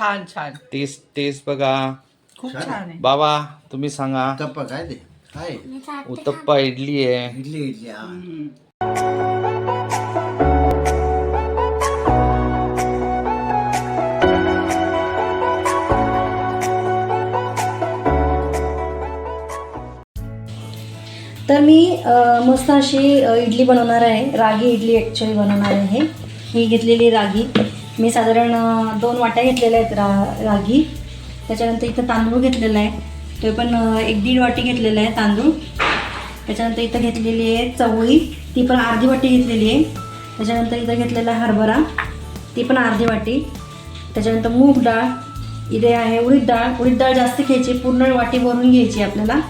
छान छान. Taste taste बघा. खूप छान आहे. बाबा तुम्ही सांगा. उत्तप्पा काय ते? काय? उत्तप्पा इडली आहे. इडली इडली हा. तर मी अ, मस्त अशी अ, इडली बनवणार आहे. रागी इडली ॲक्च्युली बनवणार आहे. ही घेतलेली रागी. मी साधारण दोन वाट्या घेतलेल्या आहेत रा रागी. त्याच्यानंतर इथं तांदूळ घेतलेला आहे. तो पण एक दीड वाटी घेतलेला आहे तांदूळ. त्याच्यानंतर इथं घेतलेली आहे चवळी. ती पण अर्धी वाटी घेतलेली आहे. त्याच्यानंतर इथं घेतलेला आहे हरभरा. ती पण अर्धी वाटी. त्याच्यानंतर मूग डाळ. इथे आहे उडीद डाळ. उडीद डाळ जास्त घ्यायची. पूर्ण वाटी भरून घ्यायची आपल्याला.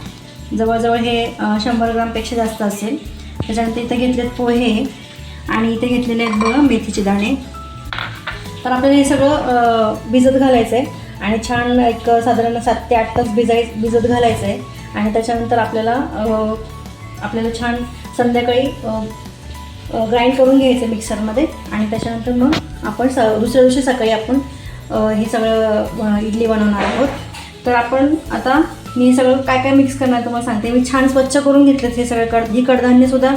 जवळजवळ हे शंभर ग्रामपेक्षा जास्त असेल. त्याच्यानंतर इथं घेतलेत पोहे. आणि इथे घेतलेले आहेत बघा मेथीचे दाणे. तर आपल्याला हे सगळं भिजत घालायचं आहे आणि छान एक साधारण सात ते आठ तास भिजाय भिजत घालायचं आहे आणि त्याच्यानंतर आपल्याला आपल्याला छान संध्याकाळी ग्राइंड करून घ्यायचं मिक्सरमध्ये आणि त्याच्यानंतर मग आपण स दुसऱ्या दिवशी सकाळी आपण हे सगळं इडली बनवणार आहोत. तर आपण आता मी हे सगळं काय काय मिक्स करणार तुम्हाला सांगते. मी छान स्वच्छ करून घेतलेत हे सगळं कड ही कडधान्यसुद्धा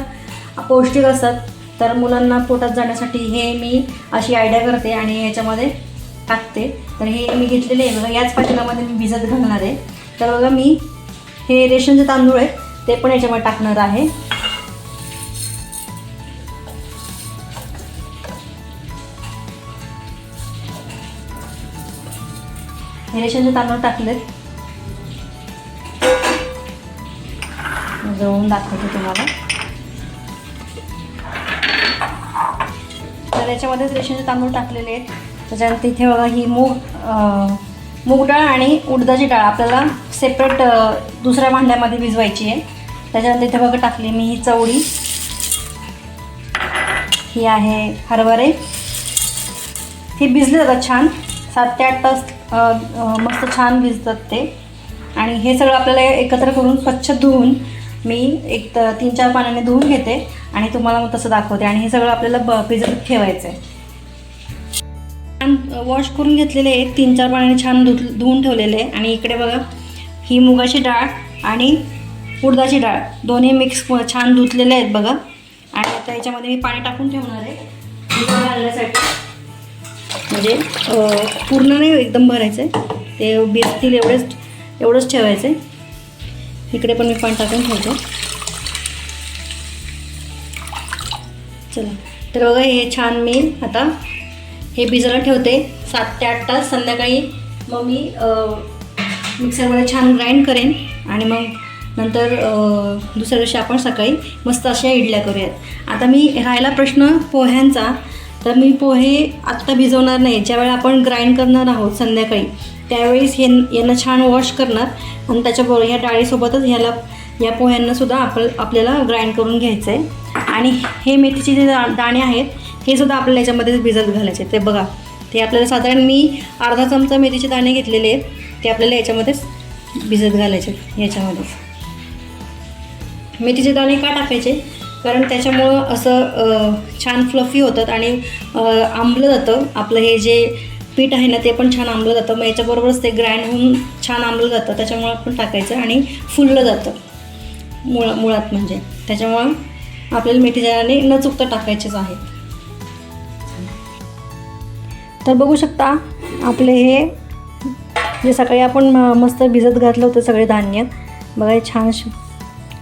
पौष्टिक असतात. तर मुलांना पोटात जाण्यासाठी हे मी अशी आयडिया करते आणि याच्यामध्ये टाकते. तर हे मी घेतलेले आहे. बघा याच पातेल्यामध्ये मी भिजत घालणार आहे. तर बघा मी हे रेशनचे तांदूळ आहेत ते पण याच्यामध्ये टाकणार आहे. हे रेशनचे तांदूळ टाकलेत. जवळून दाखवते तुम्हाला. तर याच्यामध्येच रेशनचे तांदूळ टाकलेले आहेत. त्याच्यानंतर इथे बघा ही मूग मूग डाळ आणि उडदाची डाळ आपल्याला सेपरेट दुसऱ्या भांड्यामध्ये भिजवायची आहे. त्याच्यानंतर इथे बघा टाकली मी ही चवळी. ही आहे हरभरे. हे भिजले जातात छान. सात ते आठ तास मस्त छान भिजतात ते. आणि हे सगळं आपल्याला एकत्र करून स्वच्छ धुवून मी एक तीन चार पाण्याने धुवून घेते. आणि तुम्हाला मग तसं दाखवते. आणि हे सगळं आपल्याला ब भिजत ठेवायचं आहे छान वॉश करून घेतलेले आहेत. तीन चार पाण्याने छान धुत धुवून ठेवलेले आहे आणि इकडे बघा ही मुगाची डाळ आणि उडदाची डाळ. दोन्ही मिक्स छान धुतलेले आहेत बघा. आणि आता याच्यामध्ये मी पाणी टाकून ठेवणार आहे. घालण्यासाठी म्हणजे पूर्ण नाही हो, एकदम भरायचं आहे ते भिजतील एवढेच एवढंच ठेवायचं आहे इकडे पण मी पाणी टाकून ठेवतो. चला. तर बघा हे छान मी आता हे भिजायला ठेवते. सात ते आठ तास संध्याकाळी मग मी मिक्सरमध्ये छान ग्राइंड करेन आणि मग नंतर दुसऱ्या दिवशी आपण सकाळी मस्त अशा इडल्या करूयात. आता मी राहिला प्रश्न पोह्यांचा. तर मी पोहे आत्ता भिजवणार नाही. ज्यावेळी आपण ग्राइंड करणार आहोत संध्याकाळी त्यावेळेस हे यांना छान वॉश करणार आणि त्याच्याबरोबर ह्या डाळीसोबतच ह्याला या पोह्यांनासुद्धा आपण आपल्याला ग्राइंड करून घ्यायचं आहे आणि हे मेथीचे जे दा- दाणे आहेत हे सुद्धा आपल्याला याच्यामध्येच भिजत घालायचे. ते बघा ते आपल्याला साधारण मी अर्धा चमचा मेथीचे दाणे घेतलेले आहेत ते आपल्याला याच्यामध्येच भिजत घालायचे आहेत, याच्यामध्येच. मेथीचे दाणे का टाकायचे? कारण त्याच्यामुळं असं छान फ्लफी होतात आणि आंबलं जातं. आपलं हे जे पीठ आहे ना ते पण छान आंबलं जातं. मग याच्याबरोबरच ते ग्राइंड होऊन छान आंबलं जातं. त्याच्यामुळं आपण टाकायचं आणि फुललं जातं. मुळा मुळात म्हणजे. त्याच्यामुळं आपल्याला मेथीचे दाणे न चुकता टाकायचेच आहेत तर बघू शकता आपले हे जे सकाळी आपण म- मस्त भिजत घातलं होतं सगळे धान्य बघा हे छान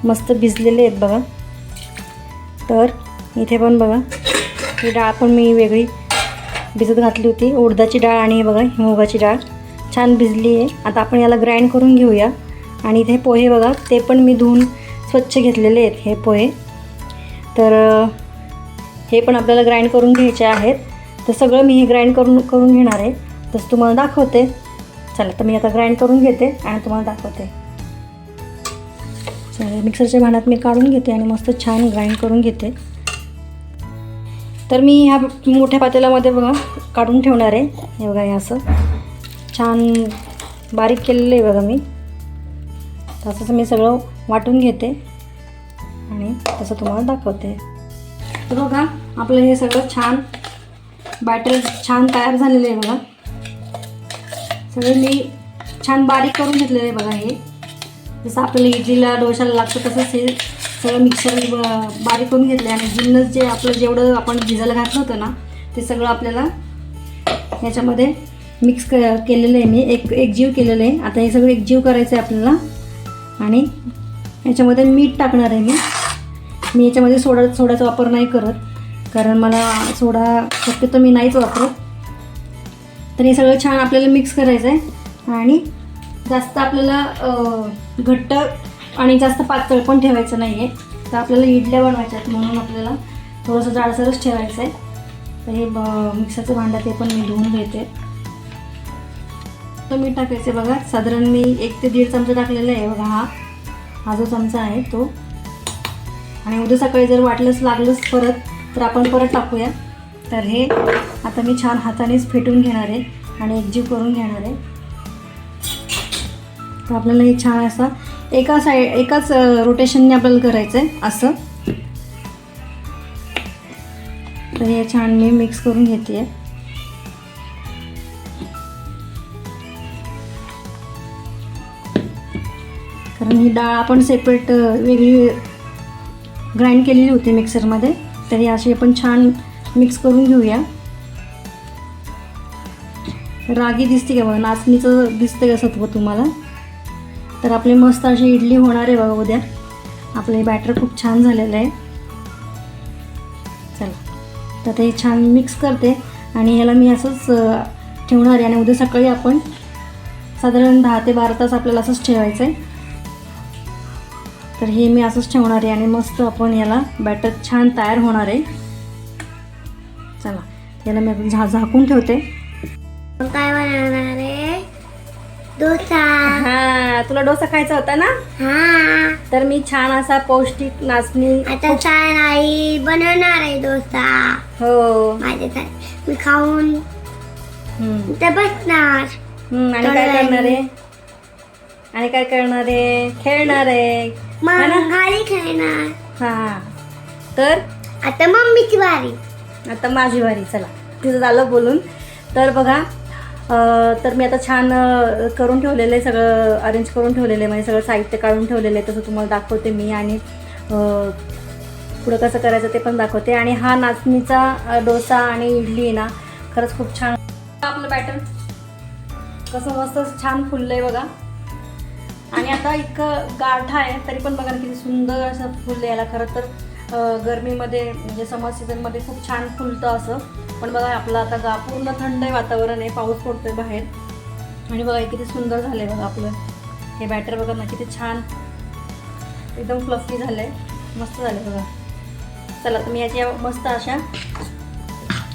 मस्त भिजलेले आहेत बघा. तर इथे पण बघा ही डाळ पण मी वेगळी भिजत घातली होती. उडदाची डाळ आणि बघा ही मुगाची डाळ छान भिजली आहे. आता आपण याला ग्राइंड करून घेऊया. आणि इथे पोहे बघा ते पण मी धुवून स्वच्छ घेतलेले आहेत हे पोहे. तर हे पण आपल्याला ग्राइंड करून घ्यायचे आहेत. तर सगळं मी हे ग्राइंड करून करून घेणार आहे. तसं तुम्हाला दाखवते. चला तर मी आता ग्राइंड करून घेते आणि तुम्हाला दाखवते. चला मिक्सरच्या भांड्यात मी काढून घेते आणि मस्त छान ग्राइंड करून घेते. तर मी ह्या मोठ्या पातेल्यामध्ये बघा काढून ठेवणार आहे. हे बघा हे असं. छान बारीक केलेलं आहे बघा मी. तसंच मी सगळं वाटून घेते. तसं तुम्हाला दाखवते. तर बघा आपलं हे सगळं छान बॅटर छान तयार झालेलं आहे बघा. सगळे मी छान बारीक करून घेतलेलं आहे बघा हे. जसं आपल्याला इडलीला डोशाला लागतं तसंच हे सगळं मिक्सर बारीक करून घेतलं आहे आणि जिन्नस जे आपलं जेवढं आपण भिजायला घातलं होतं ना ते सगळं आपल्याला ह्याच्यामध्ये मिक्स क केलेलं आहे मी. एक एक जीव केलेलं आहे. आता हे सगळं एक जीव करायचं आहे आपल्याला. आणि ह्याच्यामध्ये मीठ टाकणार आहे मी. मी याच्यामध्ये सोडा सोड्याचा वापर नाही करत. कारण मला सोडा शक्यतो मी नाहीच वापरत. तर हे सगळं छान आपल्याला मिक्स करायचं आहे आणि जास्त आपल्याला घट्ट आणि जास्त पातळ पण ठेवायचं नाही आहे तर आपल्याला इडल्या बनवायच्या आहेत म्हणून आपल्याला थोडंसं जाडसरच ठेवायचं आहे तर हे ब- मिक्सरचं भांडं ते पण मी धुवून घेते. तर मीठ टाकायचं बघा. साधारण मी एक ते दीड चमचा टाकलेला आहे बघा हा. हा जो चमचा आहे तो. आणि उद्या सकाळी जर वाटलंच लागलंच परत तर आपण परत टाकूया. तर हे आता मी छान हातानेच फेटून घेणार आहे आणि एकजीव करून घेणार आहे. तर आपल्याला हे छान असा एका साईड एकाच रोटेशनने आपल्याला करायचं आहे असं. तर हे छान मी मिक्स करून घेते कारण ही डाळ आपण सेपरेट वेगळी ग्राइंड केलेली होती मिक्सरमध्ये. तर हे अशी आपण छान मिक्स करून घेऊया. रागी दिसते का बघा? नाचणीचं दिसतं का सत्व तुम्हाला? तर आपली मस्त अशी इडली होणार आहे बघा उद्या. आपलं हे बॅटर खूप छान झालेलं आहे. चला. तर ते छान मिक्स करते आणि ह्याला मी असंच ठेवणार आहे. आणि उद्या सकाळी आपण साधारण दहा ते बारा तास आपल्याला असंच ठेवायचं आहे तर हे मी असंच ठेवणार आहे आणि मस्त आपण याला बॅटर छान तयार होणार आहे. चला याला मी झा झाकून ठेवते. काय बनवणार आहे? डोसा. हा तुला डोसा खायचा होता ना? हा. तर मी छान असा पौष्टिक नाचणी आता छान आई बनवणार आहे डोसा. हो. माझ्यासाठी मी खाऊन. ते बसणार. आणि काय करणार आहे? आणि काय करणार आहे? खेळणार आहे. मग गाडी खेळणार. हा. तर आता मम्मीची बारी आता माझी वारी चला. तिथं झालं बोलून. तर बघा तर मी आता छान करून ठेवलेलं आहे सगळं अरेंज करून ठेवलेलं आहे. म्हणजे सगळं साहित्य काढून ठेवलेलं आहे. तसं तुम्हाला दाखवते मी आणि पुढं कसं करायचं ते पण दाखवते. आणि हा नाचणीचा डोसा आणि इडली आहे ना खरंच खूप छान. आपलं बॅटर कसं मस्त छान फुललं आहे बघा. आणि आता इतकं गाठा आहे तरी पण बघा ना किती सुंदर असं फुल यायला. खरं तर गरमीमध्ये म्हणजे समर सीझनमध्ये खूप छान फुलतं असं. पण बघा आपलं आता गा पूर्ण थंड आहे वातावरण आहे पाऊस पडतोय बाहेर. आणि बघा किती सुंदर झालं आहे बघा आपलं. हे बॅटर बघा ना किती छान. एकदम फ्लफी झालं आहे मस्त झालं बघा. चला तर मी याच्या मस्त अशा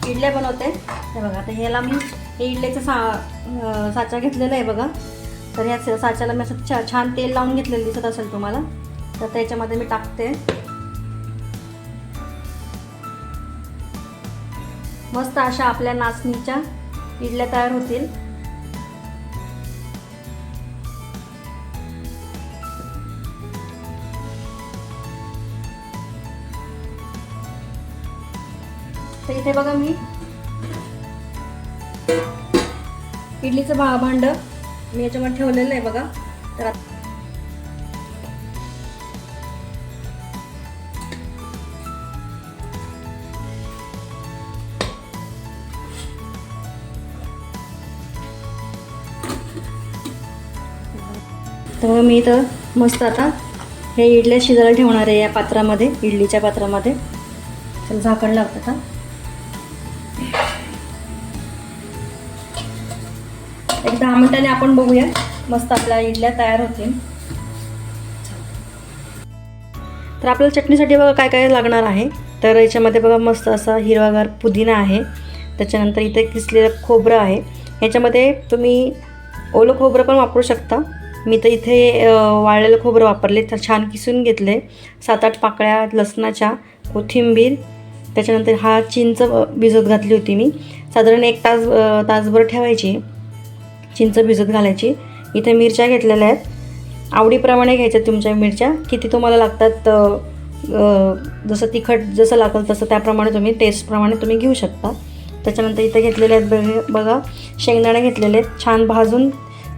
इडल्या बनवते. हे बघा आता ह्याला मी हे इडल्याचं सा साचा घेतलेला आहे बघा. तर ह्या साच्याला मी असं छा छान तेल लावून घेतलेलं दिसत असेल तुम्हाला तर त्याच्यामध्ये मी टाकते. मस्त अशा आपल्या नाचणीच्या इडल्या तयार होतील. तर इथे बघा मी इडलीचं भा भांड. मी याच्यामध्ये ठेवलेलं आहे बघा. तर मी तर मी मस्त आता हे इडल्या शिजायला ठेवणार आहे या पात्रामध्ये इडलीच्या पात्रामध्ये. तर झाकण लागतं आता दहा मिनिटांनी आपण बघूया मस्त आपल्या इडल्या तयार होतील. तर आपल्याला चटणीसाठी बघा काय काय लागणार आहे. तर याच्यामध्ये बघा मस्त असा हिरवागार पुदिना आहे. त्याच्यानंतर इथे किसलेलं खोबरं आहे. याच्यामध्ये तुम्ही ओलं खोबरं पण वापरू शकता. मी तर इथे वाळलेलं खोबरं वापरले. तर छान किसून घेतले. सात आठ पाकळ्या लसणाच्या कोथिंबीर. त्याच्यानंतर हा चिंच भिजत घातली होती मी. साधारण एक तास तासभर ठेवायची. चिंच भिजत घालायची. इथे मिरच्या घेतलेल्या आहेत. आवडीप्रमाणे घ्यायच्या तुमच्या मिरच्या. किती तुम्हाला लागतात जसं तिखट जसं लागेल तसं त्याप्रमाणे तुम्ही टेस्टप्रमाणे तुम्ही घेऊ शकता. त्याच्यानंतर इथे घेतलेले आहेत बघ बघा. शेंगदाणे घेतलेले आहेत. छान भाजून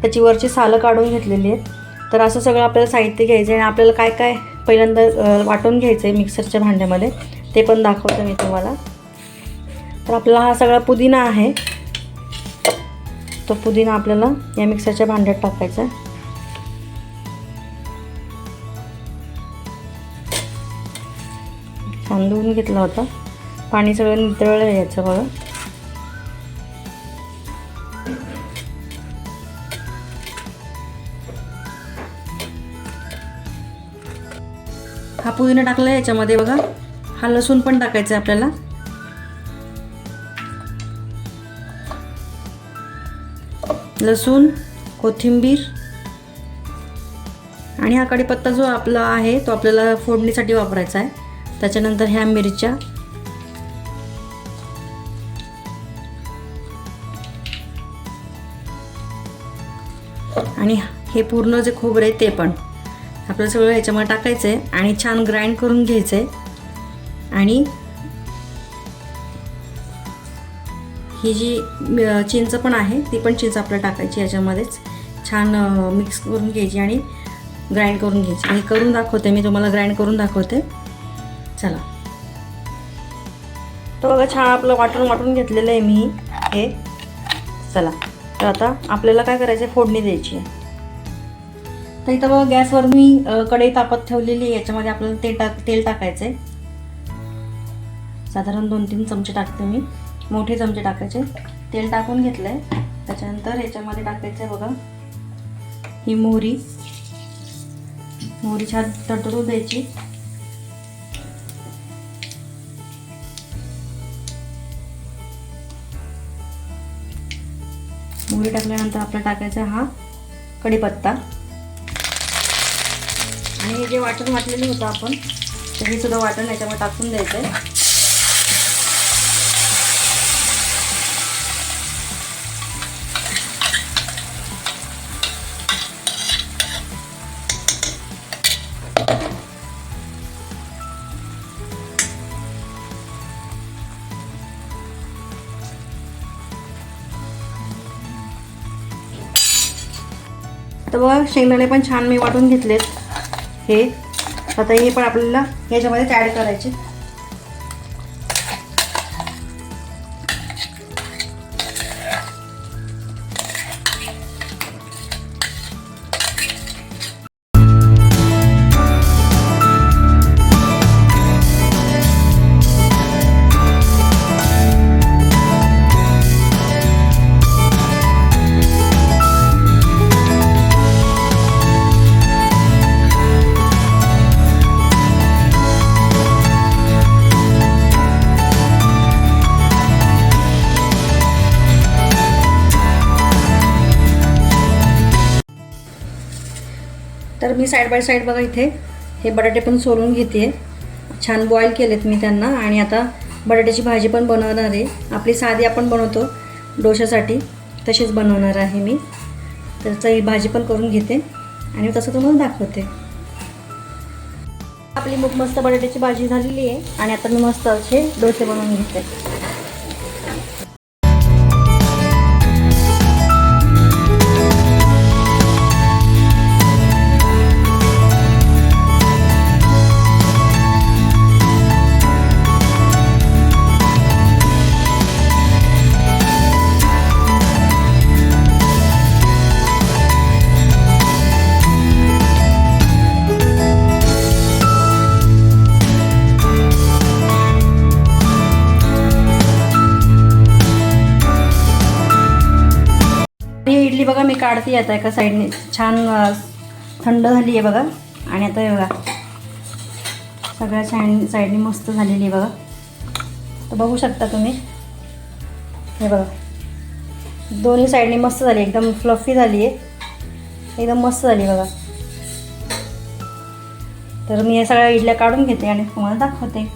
त्याची वरची सालं काढून घेतलेली आहेत. तर असं सगळं आपल्याला साहित्य घ्यायचं आहे आणि आपल्याला काय काय पहिल्यांदा वाटून घ्यायचं आहे मिक्सरच्या भांड्यामध्ये ते पण दाखवतो मी तुम्हाला. तर आपला हा सगळा पुदिना आहे. तो पुदिना आपल्याला या मिक्सरच्या भांड्यात टाकायचा आहे. छान धुवून घेतला होता. पाणी सगळं नितळलं याचं बघा हा पुदिना टाकला याच्यामध्ये बघा. हा लसूण पण टाकायचा आहे आपल्याला. लसूण कोथिंबीर. आणि हा कढीपत्ता जो आपला आहे तो आपल्याला फोडणीसाठी वापरायचा आहे. त्याच्यानंतर ह्या मिरच्या. आणि हे पूर्ण जे खोबरं आहे ते पण. आपलं सगळं ह्याच्यामध्ये टाकायचं आहे आणि छान ग्राइंड करून घ्यायचं आहे आणि ही जी चिंच पण आहे ती पण चिंच आपल्याला टाकायची याच्यामध्येच. छान मिक्स करून घ्यायची आणि ग्राइंड करून घ्यायची. हे करून दाखवते मी तुम्हाला ग्राइंड करून दाखवते. चला. तर बघा छान आपलं वाटून वाटून घेतलेलं आहे मी हे. चला. तर आता आपल्याला काय करायचं आहे? फोडणी द्यायची आहे. तर इथं बघा गॅसवर मी कढई तापत ठेवलेली आहे. याच्यामध्ये आपल्याला तेल टाक तेल टाकायचं आहे साधारण दोन तीन चमचे टाकते मी. मोठे चमचे टाकायचे. तेल टाकून घेतलं आहे त्याच्यानंतर याच्यामध्ये टाकायचं आहे बघा. ही मोहरी. मोहरी छान तडतडू द्यायची. मोहरी टाकल्यानंतर आपला टाकायचा हा कढीपत्ता. आणि हे जे वाटण वाटलेलं होतं आपण तेही सुद्धा वाटण याच्यामध्ये टाकून द्यायचं आहे तर बघा शेंगदाणे पण छान मी वाटून घेतलेत. हे आता हे पण आपल्याला याच्यामध्येच ॲड करायचे. मी साईड बाय साईड बघा इथे. हे बटाटे पण सोलून घेते. छान बॉईल केलेत मी त्यांना. आणि आता बटाट्याची भाजी पण बनवणार आहे. आपली साधी आपण बनवतो डोशासाठी. तशीच बनवणार आहे मी. तर ही भाजी पण करून घेते. आणि तसं तुम्हाला दाखवते. आपली मग मस्त बटाट्याची भाजी झालेली आहे. आणि आता मी मस्त असे डोसे बनवून घेते. बघा मी काढते आता एका साईडने. छान थंड झाली आहे बघा. आणि आता हे बघा सगळ्या साईड साईडने मस्त झालेली आहे बघा. तर बघू शकता तुम्ही. हे बघा. दोन्ही साईडने मस्त झाली एकदम फ्लफी झाली आहे. एकदम मस्त झाली बघा. तर मी या सगळ्या इडल्या काढून घेते आणि तुम्हाला दाखवते.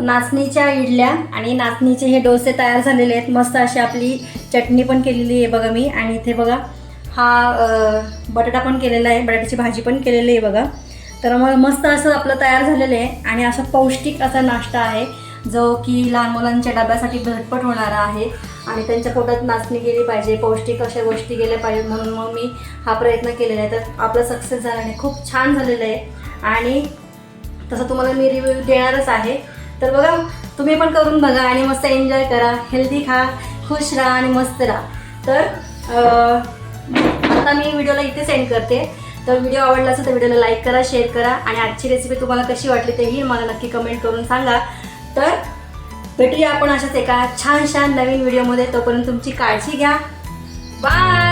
नाचणीच्या इडल्या आणि नाचणीचे हे डोसे तयार झालेले आहेत. मस्त अशी आपली चटणी पण केलेली आहे बघा मी. आणि इथे बघा हा बटाटा पण केलेला आहे. बटाट्याची भाजी पण केलेली आहे बघा. तर मग मस्त असं आपलं तयार झालेलं आहे. आणि असं पौष्टिक असा नाश्ता आहे जो की लहान मुलांच्या डब्यासाठी झटपट होणारा आहे. आणि त्यांच्या पोटात नाचणी गेली पाहिजे पौष्टिक अशा गोष्टी गेल्या पाहिजेत म्हणून मग मी हा प्रयत्न केलेला आहे. तर आपला सक्सेस झाला आणि खूप छान झालेलं आहे. आणि तसं तुम्हाला मी रिव्ह्यू देणारच आहे. तर बघा तुम्ही पण करून बघा आणि मस्त एन्जॉय करा. हेल्दी खा खुश राहा आणि मस्त राहा. तर आता मी व्हिडिओला इथे सेंड करते. तर व्हिडिओ आवडला असेल तर व्हिडिओला लाईक करा शेअर करा आणि आजची रेसिपी तुम्हाला कशी वाटली तेही मला नक्की कमेंट करून सांगा. तर भेटूया आपण अशाच एका छान छान नवीन व्हिडिओमध्ये तोपर्यंत तुमची काळजी घ्या. बाय